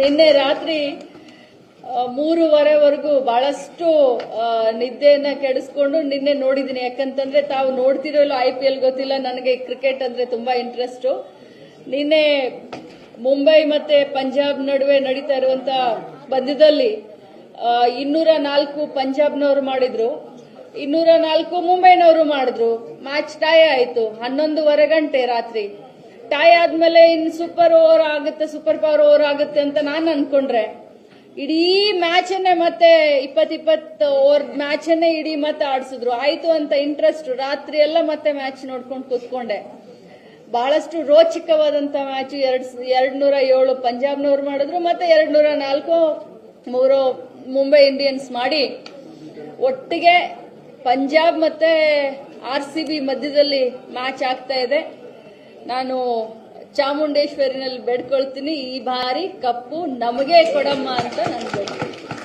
ನಿನ್ನೆ ರಾತ್ರಿ ಮೂರುವರೆವರೆಗೂ ಬಹಳಷ್ಟು ನಿದ್ದೆಯನ್ನ ಕೆಡಿಸ್ಕೊಂಡು ನಿನ್ನೆ ನೋಡಿದ್ದೀನಿ. ಯಾಕಂತಂದ್ರೆ ತಾವು ನೋಡ್ತಿರೋ ಇಲ್ಲ, ಐ ಪಿ ಎಲ್ ಗೊತ್ತಿಲ್ಲ. ನನಗೆ ಕ್ರಿಕೆಟ್ ಅಂದ್ರೆ ತುಂಬಾ ಇಂಟ್ರೆಸ್ಟು. ನಿನ್ನೆ ಮುಂಬೈ ಮತ್ತೆ ಪಂಜಾಬ್ ನಡುವೆ ನಡೀತಾ ಇರುವಂತ ಪಂದ್ಯದಲ್ಲಿ ಇನ್ನೂರ ನಾಲ್ಕು ಪಂಜಾಬ್ನವರು ಮಾಡಿದ್ರು. ಇನ್ನೂರ ನಾಲ್ಕು ಮುಂಬೈನವರು ಮಾಡಿದ್ರು. ಮ್ಯಾಚ್ ಟೈ ಆಯ್ತು. ಹನ್ನೊಂದುವರೆ ಗಂಟೆ ರಾತ್ರಿ. ಟೈ ಆದ್ಮೇಲೆ ಇನ್ ಸೂಪರ್ ಓವರ್ ಆಗುತ್ತೆ ಸೂಪರ್ ಪವರ್ ಓವರ್ ಆಗುತ್ತೆ ಅಂತ ನಾನು ಅನ್ಕೊಂಡ್ರೆ. ಇಡೀ ಮ್ಯಾಚ್ ಅನ್ನೇ ಮತ್ತೆ ಇಪ್ಪತ್ ಇಪ್ಪತ್ ಓವರ್ ಮ್ಯಾಚ್ ಅನ್ನೇ ಇಡೀ ಮತ್ತೆ ಆಡಿಸಿದ್ರು. ಆಯ್ತು ಅಂತ ಇಂಟ್ರೆಸ್ಟ್ ರಾತ್ರಿ ಎಲ್ಲ ಮತ್ತೆ ಮ್ಯಾಚ್ ನೋಡ್ಕೊಂಡು ಕೂತ್ಕೊಂಡೆ. ಬಹಳಷ್ಟು ರೋಚಕವಾದಂತ ಮ್ಯಾಚ್ ಎರಡ್ ಎರಡ್ ನೂರ ಏಳು ಪಂಜಾಬ್ನವ್ರು ಮಾಡಿದ್ರು, ಮತ್ತೆ ಎರಡ್ ನೂರ ನಾಲ್ಕು ಮೂರು ಮುಂಬೈ ಇಂಡಿಯನ್ಸ್ ಮಾಡಿ. ಒಟ್ಟಿಗೆ ಪಂಜಾಬ್ ಮತ್ತೆ ಆರ್ ಸಿ ಬಿ ಮಧ್ಯದಲ್ಲಿ ಮ್ಯಾಚ್ ಆಗ್ತಾ ಇದೆ. ನಾನು ಚಾಮುಂಡೇಶ್ವರಿನಲ್ಲಿ ಬೇಡ್ಕೊಳ್ತೀನಿ. ಈ ಬಾರಿ ಕಪ್ಪು ನಮಗೆ ಕೊಡಮ್ಮ ಅಂತ ನಾನು